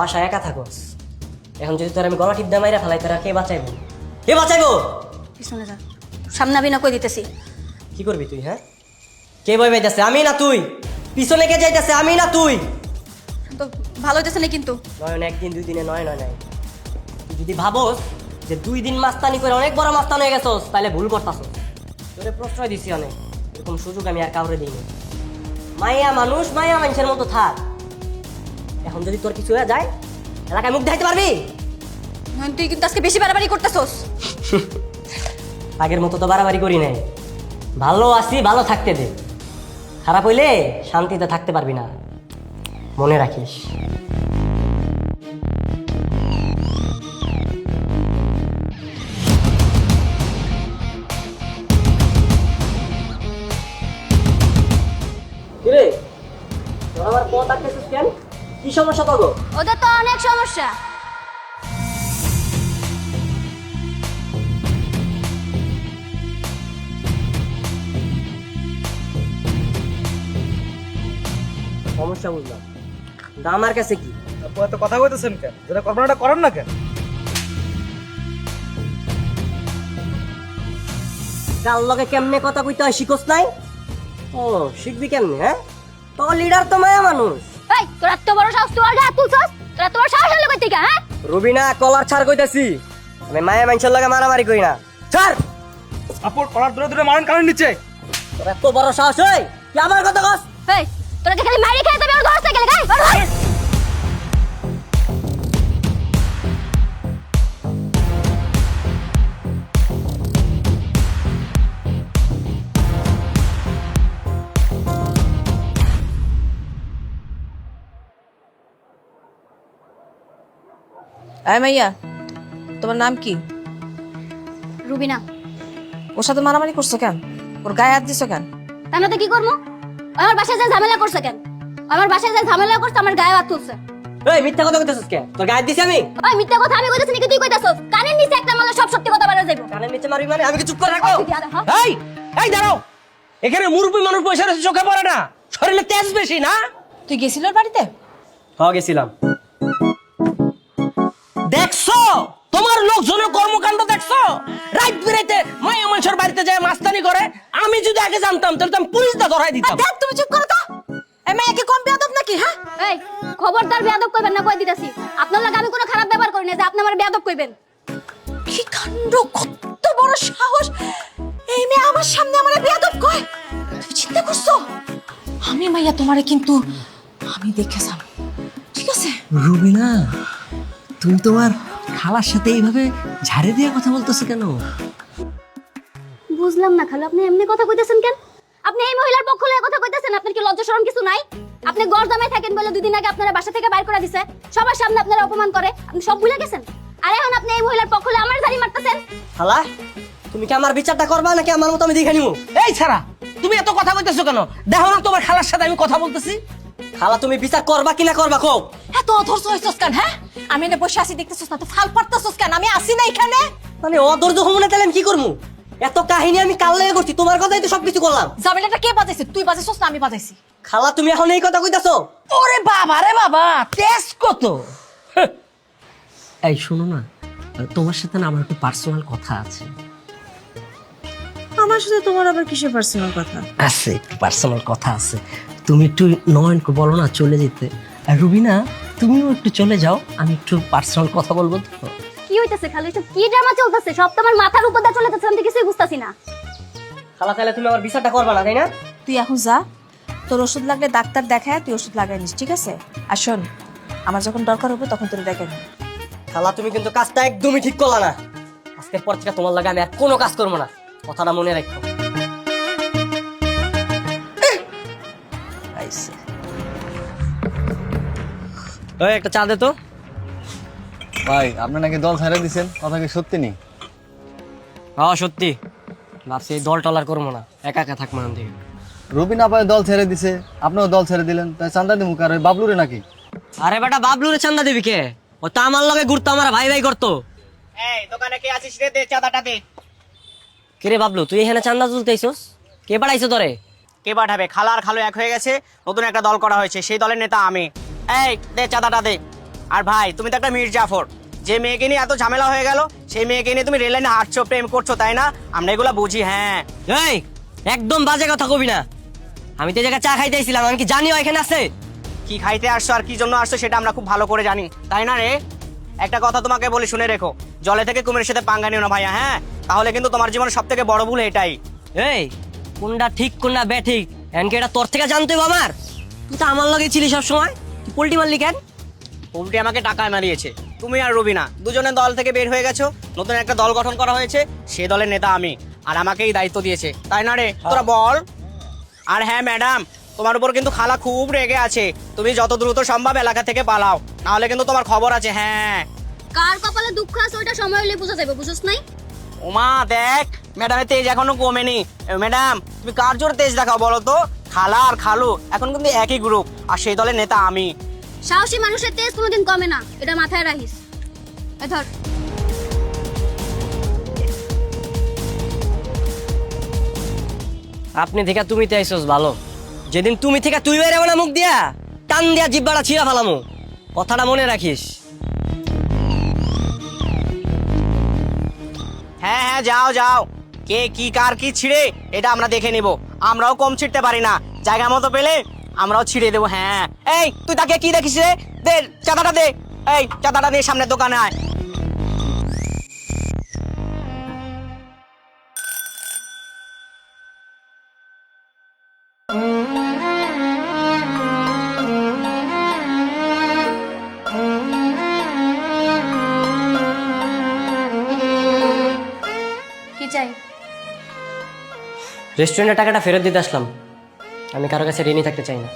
বাসায় একা থাকোস এখন যদি তোর আমি গলা টিপ দিয়ে মাইরা ফেলাই তোরা কে বাঁচাইবো? কে বাঁচাইবো? পিছনে যা। সামনে না কই দিতেছি? কি করবি তুই হ্যাঁ? কে বই বাইতেছে? আমি না তুই? পিছনে কে যাইতেছে? আমি না তুই? তো ভালো হইতেছে না কিন্তু। নয়ন একদিন দুই দিনে নয় নয় নয় তুই যদি ভাবোস যে দুই দিন মাস্তানি করে অনেক বড় মাস্তান হয়ে গেছোস তাহলে ভুল করতাস তোরে প্রশ্রয় দিছি অনেক। এরকম সুযোগ আমি আর কাউরে দিইনি। মাইয়া মানুষ মাইয়া মানুষের মতো থাক। এখন যদি তোর কিছু হয়ে যায় এলাকায় মুখ দেখাইতে পারবি? তুই কিন্তু আজকে বেশি বাড়াবাড়ি করতেছস। আগের মতো তো বাড়াবাড়ি করি নাই। ভালো আছি ভালো থাকতে দে। খারাপ হইলে শান্তিতে থাকতে পারবি না। মনে রাখিস। সমস্যা তো গো ওদের তো অনেক সমস্যা। সমস্যা বুঝলাম। আমার কাছে কি? এত কথা কইতেছেন কেন? যেটা কল্পনাটা করেন না কেন? কার লগে কেমনে কথা কইতে হয় শিখোস নাই? ও শিখবি কেমনে হ্যাঁ? তোর লিডার তো মায়া মানুষ। এই তোরা এত বড় সাহস তোর গায়ে তুলছস? তোর এত বড় সাহস হলো কই থেকে হ্যাঁ? রুবিনা কলার ছাড় কইতাছি। আমি মায়া মানুষের লগে মারামারি কই না। ছাড়! আপুর কলার ধরে ধরে মারেন কারণ নিচে। তোরা তো বড় সাহস হয় কি আমার কথা কস। এই তোরা কি খালি মারি খেয়ে আয় মাইয়া তোমার নাম কি? রুবিনা। ওর সাথে মারামারি করছ কেন? ওর গায়ে হাত দিছো কেন? তাহলে তো কি করব? আমার বাসায় যা ঝামেলা করছে কেন? আমার বাসায় যা ঝামেলা করছে আমার গায়ে হাত তুলছে। এই মিথ্যা কথা কইতেছিস কে? তোর গায়ে দিছি আমি? ওই মিথ্যা কথা আমি কইতেছি নাকি তুই কইতাছস? কানের নিচে একটা মালে সব সত্যি কথা বেরো যাইবো। কানের নিচে মারবি মানে? আমি কি চুপ করে রাখব? হ্যাঁ? এই এই দাঁড়াও। এখানে মুরব্বী মানুষ পয়সা রয়েছে চোখে পড়ে না। শরীরে তেজ বেশি না? তুই গেছিল ওর বাড়িতে? হ গেছিলাম। দেখছ? তোমার লোকজনের কর্মকাণ্ড দেখছ? রাত বেরাইতে মায়া মানুষের বাড়িতে যায় মাস্তানি করে। আমি যদি আগে জানতাম তাহলে তো আমি পুলিশটা ধরাই দিতাম। দেখ তুমি চুপ করো তো। এই মাইয়া কি কম বেয়াদব নাকি হ্যাঁ? এই খবরদার বেয়াদব কইবেন না কই দিতাছি। আপনার লাগে আমি কোনো খারাপ ব্যবহার করি না যে আপনি আমার বেয়াদব কইবেন। কি কাণ্ড কত বড় সাহস। এই মেয়ে আমার সামনে আমার বেয়াদব কয়। তুমি চিন্তা করছ? আমি মাইয়া তোমারে কিন্তু আমি দেখেছাম ঠিক আছে? রুবিনা তুমি তোমার খালার সাথে এইভাবে ঝাড়ে দিয়ে কথা বলতেছো কেন? বুঝলাম না খালু আপনি এমনি কথা কইতেছেন কেন? আপনি এই মহিলার পক্ষ লয়ে কথা কইতেছেন আপনার কি লজ্জা শরম কিছু নাই? আপনি গরদামে থাকেন বলে দুদিন আগে আপনারা বাসা থেকে বাইর করে দিছে। সবার সামনে আপনারা অপমান করে আপনি সব ভুলে গেছেন? আর এখন আপনি এই মহিলার পক্ষ লয়ে আমার জারি মারতেছেন? খালা তুমি কি আমার বিচারটা করবা নাকি আমার মতো আমি দেখে নিবো এই ছাড়া তুমি এত কথা বলতেছো কেন? দেখো না তোমার খালার সাথে আমি কথা বলতেছি। খালা তুমি বিচার করবা কি না করবা কো এত অধৈর্য হইছস কেন হ্যাঁ? আমি এনে বসে আছি দেখতেছস না তো ফাল পারতেছস কেন? আমি আসি না এখানে। মানে অধৈর্য হমনে তাহলে আমি কি করব? এত কাহিনী আমি কাল লেগে করছি তোমার কথাই তো সবকিছু করলাম জামিলাটা কে বাজাইছে? তুই বাজাইছস না আমি বাজাইছি। খালা তুমি এখন এই কথা কইতাছো? ওরে বাবা রে বাবা তেজ কত? এই শোনো না তোমার সাথে না আমার একটু পার্সোনাল কথা আছে। আমার সাথে তোমার আবার কিসের পার্সোনাল কথা? আছে একটু পার্সোনাল কথা আছে। তুমি একটু নয়নকে বলো না চলে যেতে। রুবিনা তুমিও একটু চলে যাও আমি একটু পার্সোনাল কথা বলব তো। কি হইতেছে খালু এসব কি ড্রামা চলতেছে? সব তো আমার মাথার উপর দিয়ে চলে যাচ্ছে আমি তো কিছুই বুঝতাছি না। খালা তাহলে তুমি আমার বিচারটা করবা না তাই না? তুই এখন যা তোর ওষুধ লাগলে ডাক্তার দেখায় তুই ওষুধ লাগাই নিস ঠিক আছে? আর শোন আমার যখন দরকার হবে তখন তোর দেখে নিব খালা তুমি কিন্তু কাজটা একদমই ঠিক করলা না। আজকের পর থেকে তোমার লাগে আমি আর কোনো কাজ করব না। কথাটা মনে রাখো। ওই একটা চা দে তো। ভাই আপনি নাকি দল ছেড়ে দিছেন? কথা কি সত্যি নেই হ্যাঁ সত্যি। ভাবছি এই দল টলার করব না। একা একা থাকব না দিকে রবিন আপায় দল ছেড়ে দিছে আপনিও দল ছেড়ে দিলেন তাই চান্দা দিমু আর ওই বাবলুরে নাকি? আরে বেটা বাবলুরে চান্দা দিবি কে? ও তো আমার লগে ঘুরতো আমার ভাই ভাই করতো। এই দোকানে কে আছিস রে? দে চাঁদাটা দে। কিরে বাবলু তুই এখানে চান্দা তুলতে আইসস কে পাঠাইছো তোরে? কে পাঠাবে? খালা আর খালু এক হয়ে গেছে নতুন একটা দল করা হয়েছে সেই দলের নেতা আমি। এই দে চাঁদাটা দে। আর ভাই তুমি তো একটা মীর জাফর যে মেয়েকে নিয়ে এত ঝামেলা হয়ে গেল সেই মেয়েকে নিয়ে তুমি রেল লাইনে হাঁটছো প্রেম করছ তাই না? আমরা এগুলো বুঝি হ্যাঁ। এই একদম বাজে কথা কবি না। আমি তো জায়গায় চা খাইতে আইছিলাম আমি কি জানিও এখানে আছে? কি খাইতে আসছো আর কি জন্য আসছো সেটা আমরা খুব ভালো করে জানি। তাই না রে? একটা কথা তোমাকে বলি শুনে রেখো। জলে থেকে কুমিরের সাথে পাঙ্গা নিও না ভাইয়া হ্যাঁ? তাহলে কিন্তু তোমার জীবনে সব থেকে বড় ভুল এটাই। এই কোনটা ঠিক কোনটা বে ঠিক? এনকে এটা তোর থেকে জানতে হবে আমার। তুই তো আমার লগে ছিলি সব সময় তুই পোল্টি মারলি কেন? উল্টে আমাকে টাকায় মারিয়েছে। তুমি আর রবিনা দুজনে দল থেকে বের হয়ে গেছো নতুন একটা দল গঠন করা হয়েছে সে দলের নেতা আমি আর আমাকেই দায়িত্ব দিয়েছে। তাই না রে? তোরা বল। আর হ্যাঁ ম্যাডাম তোমার উপর কিন্তু খালা খুব রেগে আছে। তুমি যত দ্রুত সম্ভব এলাকা থেকে পালাও নাহলে কিন্তু তোমার খবর আছে হ্যাঁ। কার কপালে দুঃখ আছে ওইটা সময় হলে বোঝা যাবে বুঝছ নাই? ওমা দেখ ম্যাডামের তেজ এখনও কমেনি। ম্যাডাম তুমি কার জোর তেজ দেখাও বলো তো? খালা আর খালু এখন কিন্তু একই গ্রুপ আর সেই দলের নেতা আমি। সাহসী মানুষের তেজ কোনোদিন কমে না এটা মাথায় রাখিস। ধর। আপনি থেকে তুমি তো আইসোস ভালো। যেদিন তুমি থেকে তুই বেরে না মুখ দিয়া টান দিয়া জিব্বাটা ছিঁড়া ফেলামু। কথাটা মনে রাখিস। হ্যাঁ হ্যাঁ যাও যাও। কে কি কার কি ছিঁড়ে এটা আমরা দেখে নিব। আমরাও কম ছিটতে পারি না। জায়গা মতো পেলে আমরাও ছিঁড়ে দেবো হ্যাঁ। এই, তুই তাকে কি দেখিস রে? দে, চাঁদাটা দে। এই, চাঁদাটা দে সামনে দোকানে আয়। রেস্টুরেন্টের টাকাটা ফেরত দিতে আসলাম। আমি কারও কাছে ঋণই থাকতে চাই না।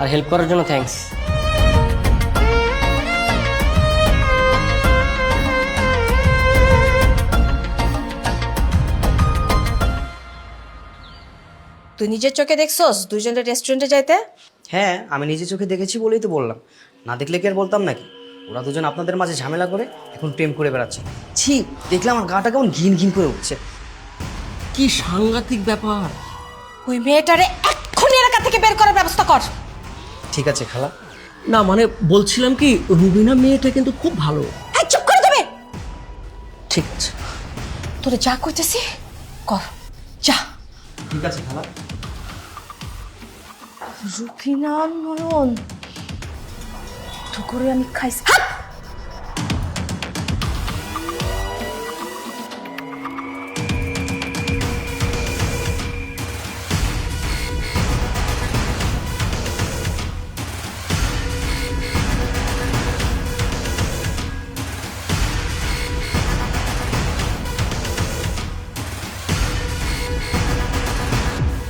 আর হেল্প করার জন্য থ্যাঙ্কস তুই নিজের চোখে দেখছস দুইজনের রেস্টুরেন্টে যাইতে? হ্যাঁ আমি নিজে চোখে দেখেছি বলেই তো বললাম। না দেখলে কি আর বলতাম নাকি? ওরা দুজন আপনাদের মাঝে ঝামেলা করে এখন প্রেম করে বেড়াচ্ছে। ছি দেখলাম আমার গাটা কেমন ঘিন ঘিন করে উঠছে। কি সাংঘাতিক ব্যাপার। ওই মেয়েটারে এক্ষুনি এলাকা থেকে বের করার ব্যবস্থা কর। ঠিক আছে খালা। না মানে বলছিলাম কি রুবিনা মেয়েটা কিন্তু খুব ভালো। এই চুপ করে দেবে। ঠিক আছে। তোরে যা কইতেছি কর। যা। ঠিক আছে খালা। রুকিনা নয়ন। করে আমি খাইছি হাট!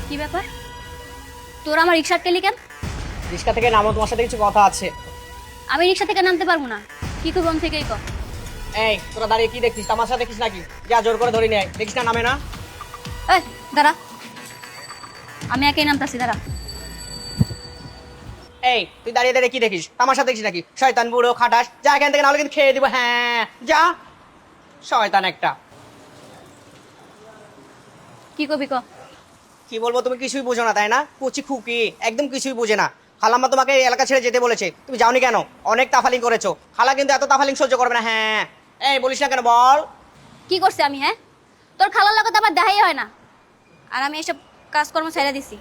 কি ব্যাপার? তোর আমার রিক্সা টেলি কেন রিক্সা থেকে নামো তোমার সাথে কিছু কথা আছে। আমি রিক্সা থেকে নামতে পারব না। কি করব আমি থেকেই কর এই তোরা দাঁড়িয়ে কি দেখছিস? তামাশা দেখিস নাকি? যা জোর করে ধরে নেয় দেখিস না নামে না। এই দাঁড়া। আমি একাই নামতাছি দাঁড়া। এই তুই দাঁড়িয়ে দাঁড়িয়ে কি দেখিস? তামাশা দেখিস নাকি? শয়তান বুড়ো খাটাস। যা এখান থেকে নাহলে কিন্তু খেয়ে দিব। হ্যাঁ যা। শয়তান একটা। কি কবি ক? কি বলব তুমি কিছুই বুঝো না তাই না? কুচি খুকি একদম কিছুই বুঝে না। খালাম্মা তোমাকে এই এলাকা ছেড়ে যেতে বলেছে। তুমি যাওনি কেন? অনেক তাফালিং করেছ। খালা কিন্তু এত তাফালিং সহ্য করবে না হ্যাঁ। এই বলিস না কেন বল। কি করছে আমি হ্যাঁ? তোর খালার লগত আবার দেখাই হয় না। আর আমি এসব কাজকর্ম ছেড়ে দিছি।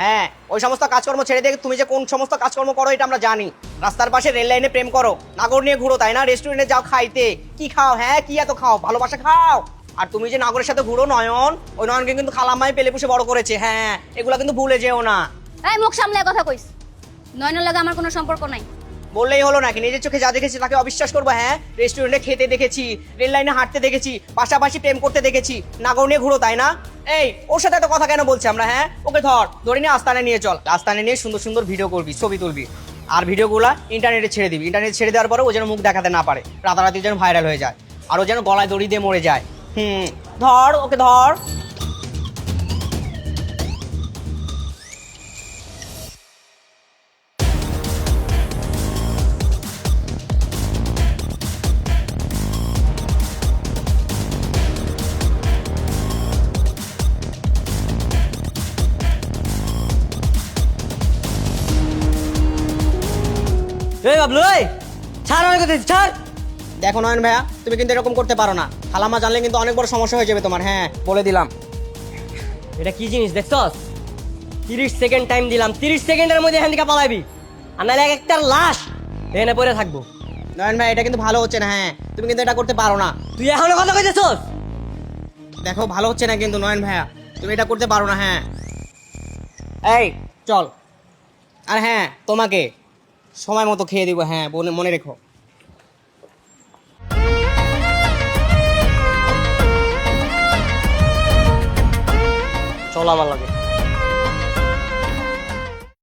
হ্যাঁ ওই সমস্ত কাজকর্ম ছেড়ে দিয়ে তুমি যে কোন সমস্ত কাজকর্ম করো এটা আমরা জানি। রাস্তার পাশে রেল লাইনে প্রেম করো নাগর নিয়ে ঘুরো তাই না? রেস্টুরেন্টে যাও খাইতে। কি খাও হ্যাঁ? কি এত খাও? ভালোবাসা খাও। আর তুমি যে নাগরের সাথে ঘুরো নয়ন ওই নয়নকে কিন্তু খালাম্মাই পেলে পুষে বড় করেছে হ্যাঁ। এগুলো কিন্তু ভুলে যেও না। এই মুখ সামলে কথা কইস। নয়নের লাগে আমার কোনো সম্পর্ক নাই। বললেই হলো নাকি? নিজের চোখে যা দেখেছি তাকে অবিশ্বাস করব হ্যাঁ? রেস্টুরেন্টে খেতে দেখেছি, রেল লাইনে হাঁটতে দেখেছি, পাশাপাশি প্রেম করতে দেখেছি। নাগর নিয়ে ঘুরো, তাই না? এই, ওর সাথে এত কথা কেন বলছি আমরা হ্যাঁ? ওকে ধর, ধরে নিয়ে আস্তানে নিয়ে চল। আস্তানে নিয়ে সুন্দর সুন্দর ভিডিও করবি, ছবি তুলবি। আর ভিডিওগুলা ইন্টারনেটে ছেড়ে দিবি। ইন্টারনেটে ছেড়ে দেওয়ার পরে ও যেন মুখ দেখাতে না পারে। রাতারাতি যেন ভাইরাল হয়ে যায়। আর ও যেন গলায় দড়ি দিয়ে মরে যায়। হুম, ধর, ওকে ধর। বাবলু এই ছাড় অনেক কথা ছাড়। দেখো নয়ন ভাইয়া তুমি কিন্তু এরকম করতে পারো না। খালামা জানলে কিন্তু অনেক বড় সমস্যা হয়ে যাবে তোমার হ্যাঁ বলে দিলাম। এটা কি জিনিস দেখছস? তিরিশ সেকেন্ড টাইম দিলাম তিরিশ সেকেন্ডের মধ্যে এখান থেকে পালাবি। আর নাহলে এক একটা লাশ এখানে পড়ে থাকব। নয়ন ভাই এটা কিন্তু ভালো হচ্ছে না হ্যাঁ তুমি কিন্তু এটা করতে পারো না। তুই এখনও কথা কইতেছস? দেখো ভালো হচ্ছে না কিন্তু নয়ন ভাইয়া তুমি এটা করতে পারো না হ্যাঁ। এই চল। আর হ্যাঁ তোমাকে। সময় মতো খেয়ে দিব হ্যাঁ বলে মনে রেখো। চল আমার লাগে।